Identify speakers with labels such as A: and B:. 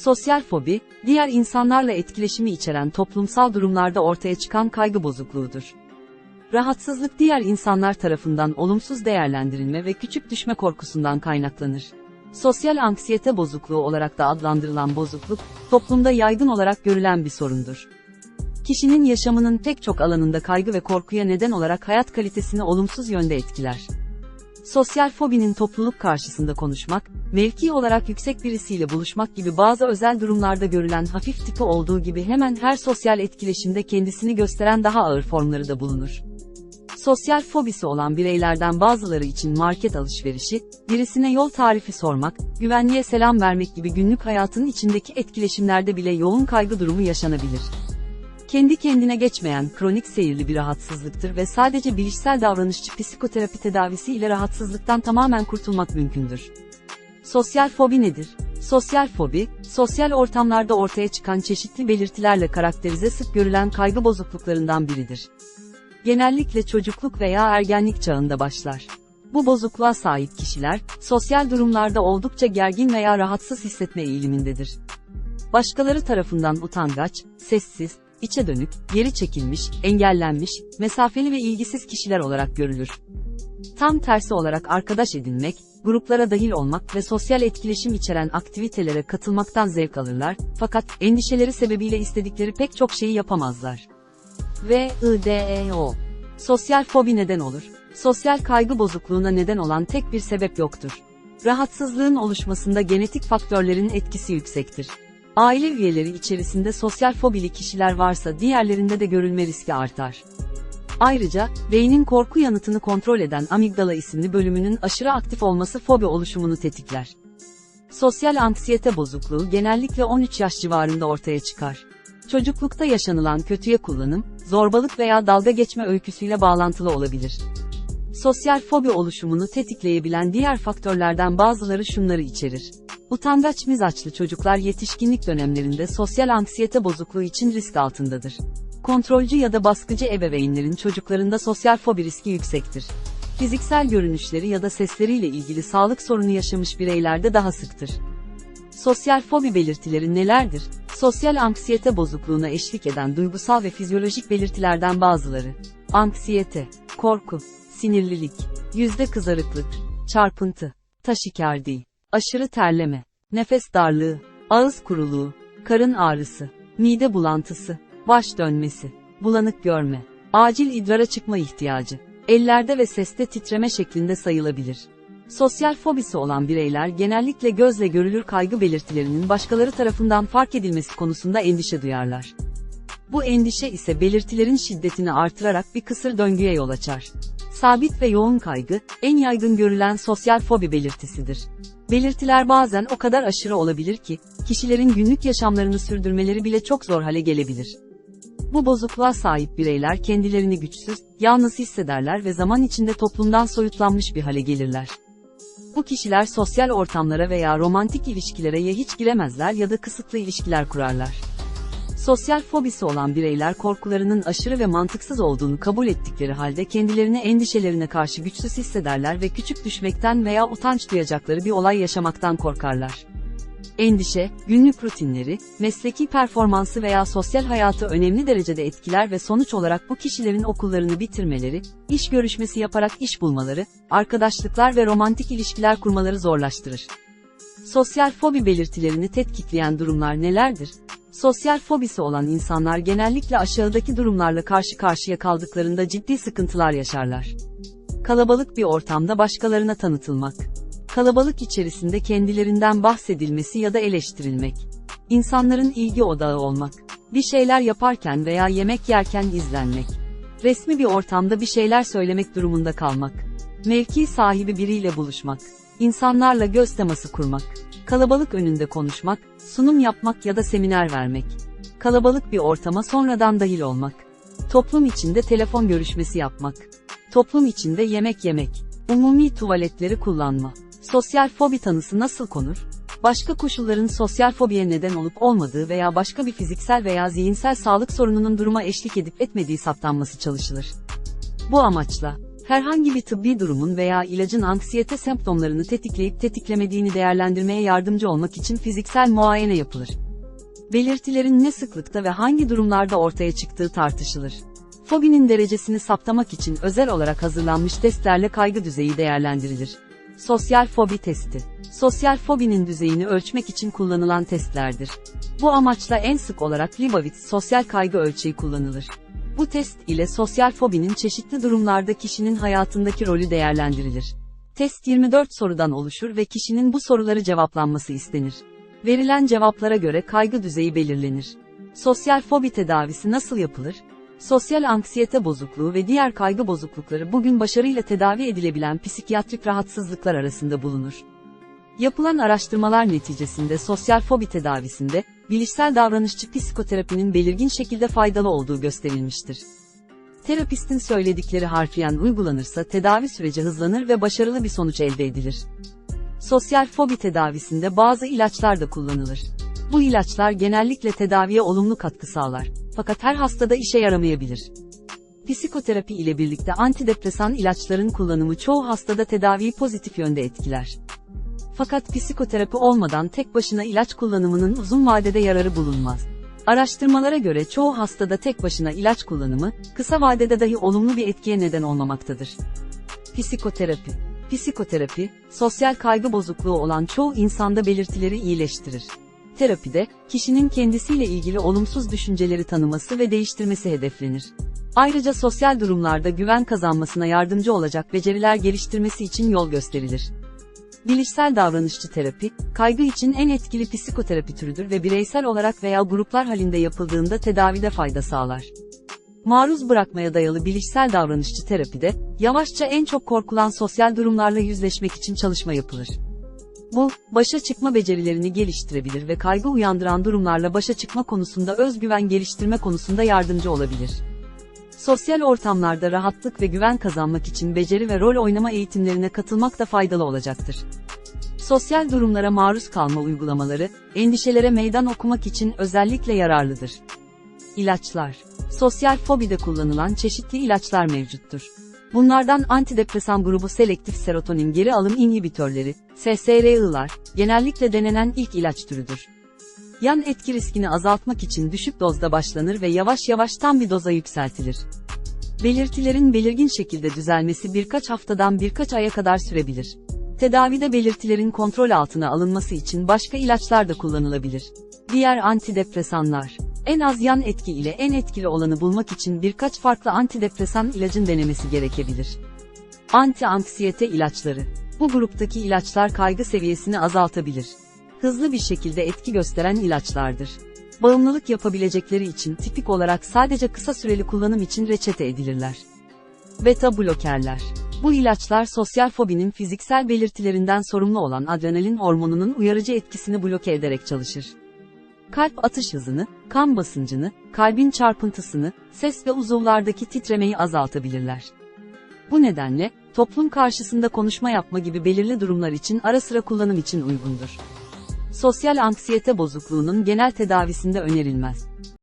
A: Sosyal fobi, diğer insanlarla etkileşimi içeren toplumsal durumlarda ortaya çıkan kaygı bozukluğudur. Rahatsızlık diğer insanlar tarafından olumsuz değerlendirilme ve küçük düşme korkusundan kaynaklanır. Sosyal anksiyete bozukluğu olarak da adlandırılan bozukluk, toplumda yaygın olarak görülen bir sorundur. Kişinin yaşamının pek çok alanında kaygı ve korkuya neden olarak hayat kalitesini olumsuz yönde etkiler. Sosyal fobinin topluluk karşısında konuşmak, mevki olarak yüksek birisiyle buluşmak gibi bazı özel durumlarda görülen hafif tipi olduğu gibi hemen her sosyal etkileşimde kendisini gösteren daha ağır formları da bulunur. Sosyal fobisi olan bireylerden bazıları için market alışverişi, birisine yol tarifi sormak, güvenliğe selam vermek gibi günlük hayatın içindeki etkileşimlerde bile yoğun kaygı durumu yaşanabilir. Kendi kendine geçmeyen kronik seyirli bir rahatsızlıktır ve sadece bilişsel davranışçı psikoterapi tedavisi ile rahatsızlıktan tamamen kurtulmak mümkündür. Sosyal fobi nedir? Sosyal fobi, sosyal ortamlarda ortaya çıkan çeşitli belirtilerle karakterize sık görülen kaygı bozukluklarından biridir. Genellikle çocukluk veya ergenlik çağında başlar. Bu bozukluğa sahip kişiler, sosyal durumlarda oldukça gergin veya rahatsız hissetme eğilimindedir. Başkaları tarafından utangaç, sessiz, içe dönük, geri çekilmiş, engellenmiş, mesafeli ve ilgisiz kişiler olarak görülür. Tam tersi olarak arkadaş edinmek, gruplara dahil olmak ve sosyal etkileşim içeren aktivitelere katılmaktan zevk alırlar, fakat endişeleri sebebiyle istedikleri pek çok şeyi yapamazlar. V, I, D, E, O. Sosyal fobi neden olur. Sosyal kaygı bozukluğuna neden olan tek bir sebep yoktur. Rahatsızlığın oluşmasında genetik faktörlerin etkisi yüksektir. Aile üyeleri içerisinde sosyal fobili kişiler varsa diğerlerinde de görülme riski artar. Ayrıca, beynin korku yanıtını kontrol eden amigdala isimli bölümünün aşırı aktif olması fobi oluşumunu tetikler. Sosyal anksiyete bozukluğu genellikle 13 yaş civarında ortaya çıkar. Çocuklukta yaşanılan kötüye kullanım, zorbalık veya dalga geçme öyküsüyle bağlantılı olabilir. Sosyal fobi oluşumunu tetikleyebilen diğer faktörlerden bazıları şunları içerir. Utangaç mizaçlı çocuklar yetişkinlik dönemlerinde sosyal anksiyete bozukluğu için risk altındadır. Kontrolcü ya da baskıcı ebeveynlerin çocuklarında sosyal fobi riski yüksektir. Fiziksel görünüşleri ya da sesleriyle ilgili sağlık sorunu yaşamış bireylerde daha sıktır. Sosyal fobi belirtileri nelerdir? Sosyal anksiyete bozukluğuna eşlik eden duygusal ve fizyolojik belirtilerden bazıları. Anksiyete, korku, sinirlilik, yüzde kızarıklık, çarpıntı, taşikardi, aşırı terleme, nefes darlığı, ağız kuruluğu, karın ağrısı, mide bulantısı, baş dönmesi, bulanık görme, acil idrara çıkma ihtiyacı, ellerde ve seste titreme şeklinde sayılabilir. Sosyal fobisi olan bireyler genellikle gözle görülür kaygı belirtilerinin başkaları tarafından fark edilmesi konusunda endişe duyarlar. Bu endişe ise belirtilerin şiddetini artırarak bir kısır döngüye yol açar. Sabit ve yoğun kaygı, en yaygın görülen sosyal fobi belirtisidir. Belirtiler bazen o kadar aşırı olabilir ki, kişilerin günlük yaşamlarını sürdürmeleri bile çok zor hale gelebilir. Bu bozukluğa sahip bireyler kendilerini güçsüz, yalnız hissederler ve zaman içinde toplumdan soyutlanmış bir hale gelirler. Bu kişiler sosyal ortamlara veya romantik ilişkilere ya hiç giremezler ya da kısıtlı ilişkiler kurarlar. Sosyal fobisi olan bireyler korkularının aşırı ve mantıksız olduğunu kabul ettikleri halde kendilerini endişelerine karşı güçsüz hissederler ve küçük düşmekten veya utanç duyacakları bir olay yaşamaktan korkarlar. Endişe, günlük rutinleri, mesleki performansı veya sosyal hayatı önemli derecede etkiler ve sonuç olarak bu kişilerin okullarını bitirmeleri, iş görüşmesi yaparak iş bulmaları, arkadaşlıklar ve romantik ilişkiler kurmaları zorlaştırır. Sosyal fobi belirtilerini tetkikleyen durumlar nelerdir? Sosyal fobisi olan insanlar genellikle aşağıdaki durumlarla karşı karşıya kaldıklarında ciddi sıkıntılar yaşarlar. Kalabalık bir ortamda başkalarına tanıtılmak. Kalabalık içerisinde kendilerinden bahsedilmesi ya da eleştirilmek. İnsanların ilgi odağı olmak. Bir şeyler yaparken veya yemek yerken izlenmek. Resmi bir ortamda bir şeyler söylemek durumunda kalmak. Mevki sahibi biriyle buluşmak. İnsanlarla göz teması kurmak. Kalabalık önünde konuşmak, sunum yapmak ya da seminer vermek. Kalabalık bir ortama sonradan dahil olmak. Toplum içinde telefon görüşmesi yapmak. Toplum içinde yemek yemek. Umumi tuvaletleri kullanma. Sosyal fobi tanısı nasıl konur? Başka koşulların sosyal fobiye neden olup olmadığı veya başka bir fiziksel veya zihinsel sağlık sorununun duruma eşlik edip etmediği saptanması çalışılır. Bu amaçla, Herhangi bir tıbbi durumun veya ilacın anksiyete semptomlarını tetikleyip tetiklemediğini değerlendirmeye yardımcı olmak için fiziksel muayene yapılır. Belirtilerin ne sıklıkta ve hangi durumlarda ortaya çıktığı tartışılır. Fobinin derecesini saptamak için özel olarak hazırlanmış testlerle kaygı düzeyi değerlendirilir. Sosyal fobi testi. Sosyal fobinin düzeyini ölçmek için kullanılan testlerdir. Bu amaçla en sık olarak Leibovitz sosyal kaygı ölçeği kullanılır. Bu test ile sosyal fobinin çeşitli durumlarda kişinin hayatındaki rolü değerlendirilir. Test 24 sorudan oluşur ve kişinin bu soruları cevaplanması istenir. Verilen cevaplara göre kaygı düzeyi belirlenir. Sosyal fobi tedavisi nasıl yapılır? Sosyal anksiyete bozukluğu ve diğer kaygı bozuklukları bugün başarıyla tedavi edilebilen psikiyatrik rahatsızlıklar arasında bulunur. Yapılan araştırmalar neticesinde sosyal fobi tedavisinde, bilişsel davranışçı psikoterapinin belirgin şekilde faydalı olduğu gösterilmiştir. Terapistin söyledikleri harfiyen uygulanırsa tedavi süreci hızlanır ve başarılı bir sonuç elde edilir. Sosyal fobi tedavisinde bazı ilaçlar da kullanılır. Bu ilaçlar genellikle tedaviye olumlu katkı sağlar. Fakat her hastada işe yaramayabilir. Psikoterapi ile birlikte antidepresan ilaçların kullanımı çoğu hastada tedaviyi pozitif yönde etkiler. Fakat psikoterapi olmadan tek başına ilaç kullanımının uzun vadede yararı bulunmaz. Araştırmalara göre çoğu hastada tek başına ilaç kullanımı, kısa vadede dahi olumlu bir etkiye neden olmamaktadır. Psikoterapi Psikoterapi, sosyal kaygı bozukluğu olan çoğu insanda belirtileri iyileştirir. Terapide, kişinin kendisiyle ilgili olumsuz düşünceleri tanıması ve değiştirmesi hedeflenir. Ayrıca sosyal durumlarda güven kazanmasına yardımcı olacak beceriler geliştirmesi için yol gösterilir. Bilişsel davranışçı terapi, kaygı için en etkili psikoterapi türüdür ve bireysel olarak veya gruplar halinde yapıldığında tedavide fayda sağlar. Maruz bırakmaya dayalı bilişsel davranışçı terapide, yavaşça en çok korkulan sosyal durumlarla yüzleşmek için çalışma yapılır. Bu, başa çıkma becerilerini geliştirebilir ve kaygı uyandıran durumlarla başa çıkma konusunda özgüven geliştirme konusunda yardımcı olabilir. Sosyal ortamlarda rahatlık ve güven kazanmak için beceri ve rol oynama eğitimlerine katılmak da faydalı olacaktır. Sosyal durumlara maruz kalma uygulamaları, endişelere meydan okumak için özellikle yararlıdır. İlaçlar Sosyal fobide kullanılan çeşitli ilaçlar mevcuttur. Bunlardan antidepresan grubu selektif serotonin geri alım inhibitörleri, SSRI'lar, genellikle denenen ilk ilaç türüdür. Yan etki riskini azaltmak için düşük dozda başlanır ve yavaş yavaş tam bir doza yükseltilir. Belirtilerin belirgin şekilde düzelmesi birkaç haftadan birkaç aya kadar sürebilir. Tedavide belirtilerin kontrol altına alınması için başka ilaçlar da kullanılabilir. Diğer antidepresanlar en az yan etki ile en etkili olanı bulmak için birkaç farklı antidepresan ilacın denemesi gerekebilir. Anti-anksiyete ilaçları. Bu gruptaki ilaçlar kaygı seviyesini azaltabilir. Hızlı bir şekilde etki gösteren ilaçlardır. Bağımlılık yapabilecekleri için tipik olarak sadece kısa süreli kullanım için reçete edilirler. Beta blokerler. Bu ilaçlar sosyal fobinin fiziksel belirtilerinden sorumlu olan adrenalin hormonunun uyarıcı etkisini bloke ederek çalışır kalp atış hızını, kan basıncını, kalbin çarpıntısını, ses ve uzuvlardaki titremeyi azaltabilirler. Bu nedenle, toplum karşısında konuşma yapma gibi belirli durumlar için ara sıra kullanım için uygundur. Sosyal anksiyete bozukluğunun genel tedavisinde önerilmez.